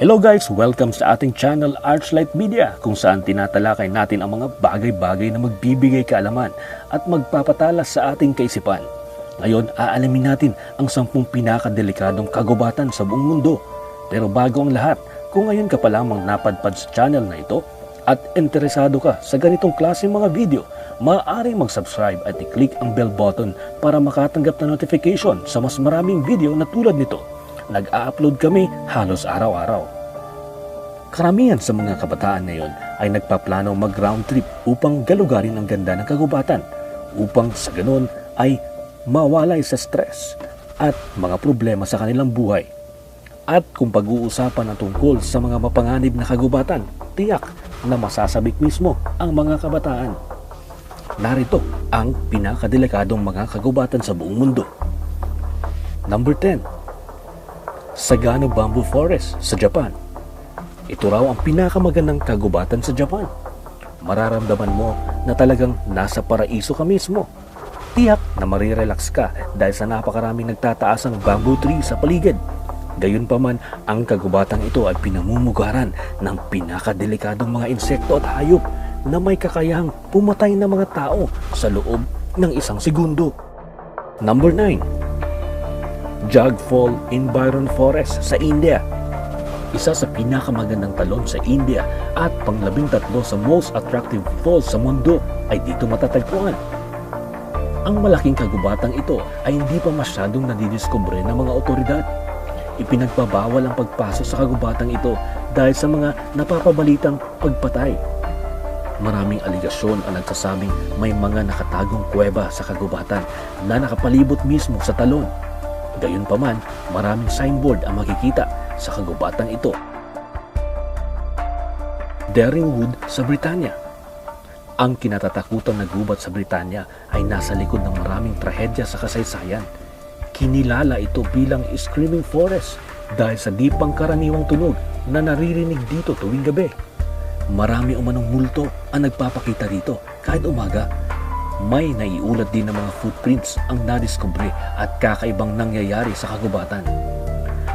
Hello guys! Welcome sa ating channel Archlight Media kung saan tinatalakay natin ang mga bagay-bagay na magbibigay kaalaman at magpapatalas sa ating kaisipan. Ngayon, aalamin natin ang sampung pinakadelikadong kagubatan sa buong mundo. Pero bago ang lahat, kung ngayon ka pa lamang napadpad sa channel na ito at interesado ka sa ganitong klase mga video, maaaring mag-subscribe at i-click ang bell button para makatanggap ng notification sa mas maraming video na tulad nito nag-a-upload kami halos araw-araw. Karamihan sa mga kabataan ngayon ay nagpaplano mag-round trip upang galugarin ang ganda ng kagubatan upang sa ganun ay mawalay sa stress at mga problema sa kanilang buhay. At kung pag-uusapan ang tungkol sa mga mapanganib na kagubatan, tiyak na masasabik mismo ang mga kabataan. Narito ang pinakadelikadong mga kagubatan sa buong mundo. Number 10 Sagano Bamboo Forest sa Japan. Ito raw ang pinakamagandang kagubatan sa Japan. Mararamdaman mo na talagang nasa paraiso ka mismo. Tiyak na marirelax ka dahil sa napakaraming nagtataasang bamboo tree sa paligid. Gayunpaman, ang kagubatang ito ay pinamumugaran ng pinakadelikadong mga insekto at hayop na may kakayahang pumatay ng mga tao sa loob ng isang segundo. Number 9 Jagfall Environ Forest sa India. Isa sa pinakamagandang talon sa India at panglabing tatlo sa most attractive falls sa mundo ay dito matatagpuan. Ang malaking kagubatang ito ay hindi pa masyadong nadidiskubre ng mga otoridad. Ipinagbabawal ang pagpasok sa kagubatang ito dahil sa mga napapabalitang pagpatay. Maraming aligasyon ang nagsasabing may mga nakatagong kuweba sa kagubatan na nakapalibot mismo sa talon. Gayunpaman, maraming signboard ang makikita sa kagubatang ito. Daringwood sa Britanya Ang kinatatakutan na gubat sa Britanya ay nasa likod ng maraming trahedya sa kasaysayan. Kinilala ito bilang Screaming Forest dahil sa di pangkaraniwang tunog na naririnig dito tuwing gabi. Marami umanong multo ang nagpapakita dito kahit umaga may naiulat din ng mga footprints ang nadiskubre at kakaibang nangyayari sa kagubatan.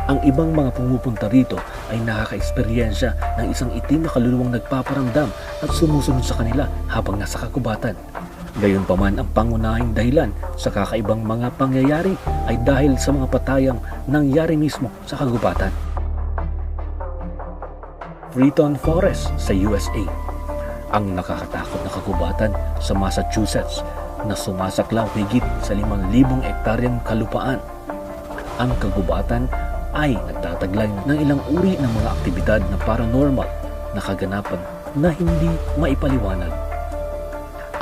Ang ibang mga pumupunta rito ay nakaka-eksperyensya ng isang itim na kaluluwang nagpaparamdam at sumusunod sa kanila habang nasa kagubatan. Gayunpaman ang pangunahing dahilan sa kakaibang mga pangyayari ay dahil sa mga patayang nangyari mismo sa kagubatan. Freeton Forest sa USA ang nakakatakot na kagubatan sa Massachusetts na sumasaklaw higit sa 5,000 ektaryang kalupaan. Ang kagubatan ay nagtataglay ng ilang uri ng mga aktibidad na paranormal na kaganapan na hindi maipaliwanag.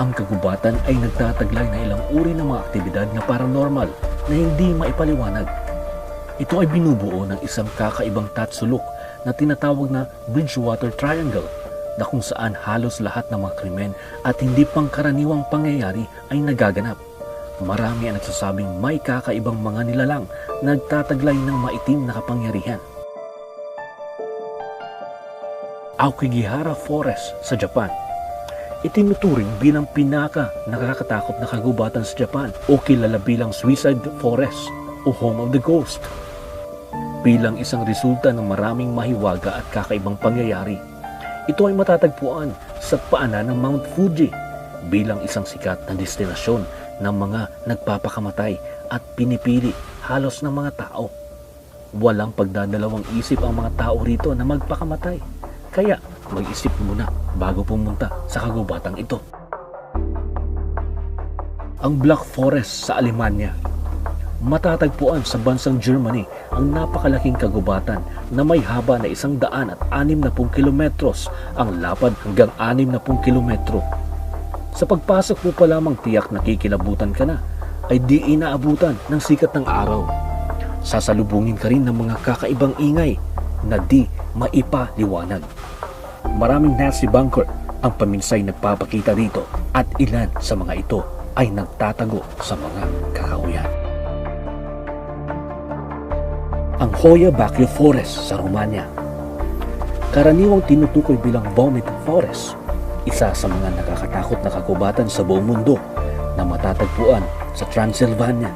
Ang kagubatan ay nagtataglay ng ilang uri ng mga aktibidad na paranormal na hindi maipaliwanag. Ito ay binubuo ng isang kakaibang tatsulok na tinatawag na Bridgewater Triangle na kung saan halos lahat ng mga krimen at hindi pangkaraniwang pangyayari ay nagaganap. Marami ang nagsasabing may kakaibang mga nilalang nagtataglay ng maitim na kapangyarihan. Aokigahara Forest sa Japan Itinuturing bilang pinaka nakakatakot na kagubatan sa Japan o kilala bilang Suicide Forest o Home of the Ghost bilang isang resulta ng maraming mahiwaga at kakaibang pangyayari ito ay matatagpuan sa paanan ng Mount Fuji bilang isang sikat na destinasyon ng mga nagpapakamatay at pinipili halos ng mga tao. Walang pagdadalawang isip ang mga tao rito na magpakamatay. Kaya mag-isip muna bago pumunta sa kagubatang ito. Ang Black Forest sa Alemanya matatagpuan sa bansang Germany ang napakalaking kagubatan na may haba na isang daan at anim na pong kilometros ang lapad hanggang anim na pong kilometro. Sa pagpasok mo pa lamang tiyak nakikilabutan ka na ay di inaabutan ng sikat ng araw. Sasalubungin ka rin ng mga kakaibang ingay na di maipaliwanag. Maraming Nazi bunker ang paminsay nagpapakita dito at ilan sa mga ito ay nagtatago sa mga kakauyan ang Hoya Bacio Forest sa Romania. Karaniwang tinutukoy bilang Vomit Forest, isa sa mga nakakatakot na kagubatan sa buong mundo na matatagpuan sa Transylvania.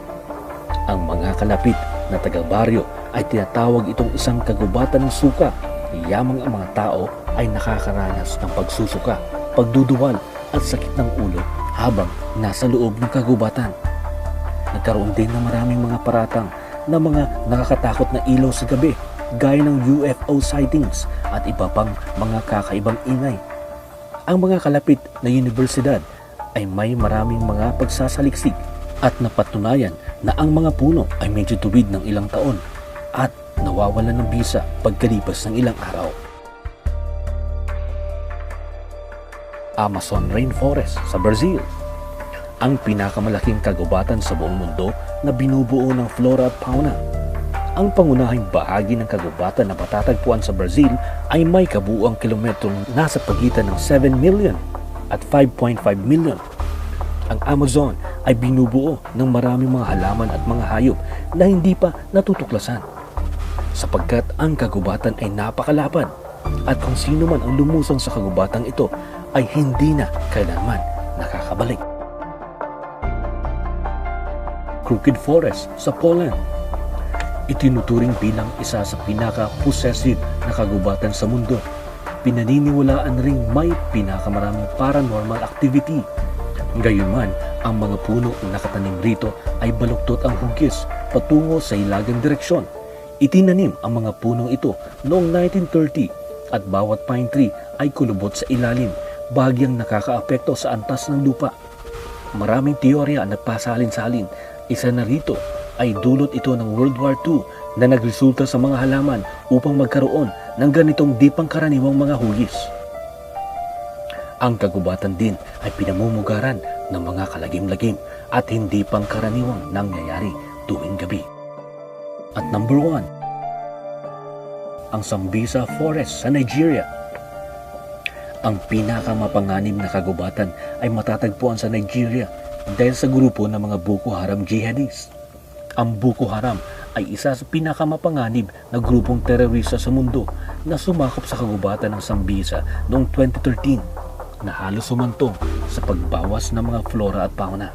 Ang mga kalapit na taga-baryo ay tinatawag itong isang kagubatan ng suka yamang ang mga tao ay nakakaranas ng pagsusuka, pagduduwal at sakit ng ulo habang nasa loob ng kagubatan. Nagkaroon din ng maraming mga paratang na mga nakakatakot na ilaw sa gabi gaya ng UFO sightings at iba pang mga kakaibang ingay. Ang mga kalapit na universidad ay may maraming mga pagsasaliksik at napatunayan na ang mga puno ay medyo tuwid ng ilang taon at nawawalan ng bisa pagkalipas ng ilang araw. Amazon Rainforest sa Brazil ang pinakamalaking kagubatan sa buong mundo na binubuo ng flora at fauna. Ang pangunahing bahagi ng kagubatan na matatagpuan sa Brazil ay may kabuuang kilometrong nasa pagitan ng 7 million at 5.5 million. Ang Amazon ay binubuo ng maraming mga halaman at mga hayop na hindi pa natutuklasan. Sapagkat ang kagubatan ay napakalapad at kung sino man ang lumusong sa kagubatang ito ay hindi na kailanman nakakabalik. Crooked Forest sa Poland. Itinuturing bilang isa sa pinaka-possessive na kagubatan sa mundo. Pinaniniwalaan ring may pinakamaraming paranormal activity. Gayunman, ang mga puno na nakatanim rito ay baluktot ang hugis patungo sa ilagang direksyon. Itinanim ang mga punong ito noong 1930 at bawat pine tree ay kulubot sa ilalim, bagyang nakakaapekto sa antas ng lupa. Maraming teorya ang nagpasalin-salin isa na rito ay dulot ito ng World War II na nagresulta sa mga halaman upang magkaroon ng ganitong di pangkaraniwang mga hugis. Ang kagubatan din ay pinamumugaran ng mga kalagim-lagim at hindi pangkaraniwang nangyayari tuwing gabi. At number one, ang Sambisa Forest sa Nigeria. Ang pinakamapanganib na kagubatan ay matatagpuan sa Nigeria dahil sa grupo ng mga Boko Haram jihadis. Ang Boko Haram ay isa sa pinakamapanganib na grupong terorista sa mundo na sumakop sa kagubatan ng Sambisa noong 2013 na halos sumantong sa pagbawas ng mga flora at fauna.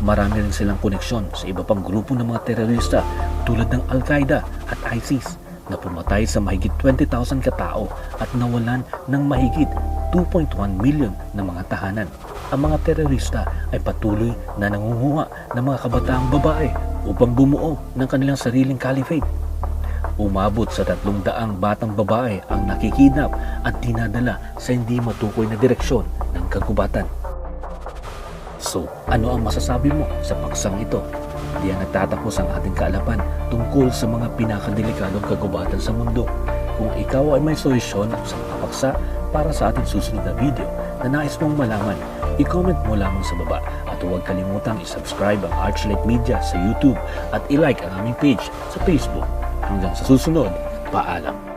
Marami rin silang koneksyon sa iba pang grupo ng mga terorista tulad ng Al-Qaeda at ISIS na pumatay sa mahigit 20,000 katao at nawalan ng mahigit 2.1 million na mga tahanan. Ang mga terorista ay patuloy na nangunguha ng mga kabataang babae upang bumuo ng kanilang sariling caliphate. Umabot sa tatlong daang batang babae ang nakikidnap at dinadala sa hindi matukoy na direksyon ng kagubatan. So, ano ang masasabi mo sa paksang ito? Diyan nagtatapos ang ating kaalapan tungkol sa mga pinakadelikadong kagubatan sa mundo. Kung ikaw ay may solusyon sa paksa para sa ating susunod na video na nais mong malaman, i-comment mo lamang sa baba at huwag kalimutang i-subscribe ang Archlight Media sa YouTube at i-like ang aming page sa Facebook. Hanggang sa susunod, paalam.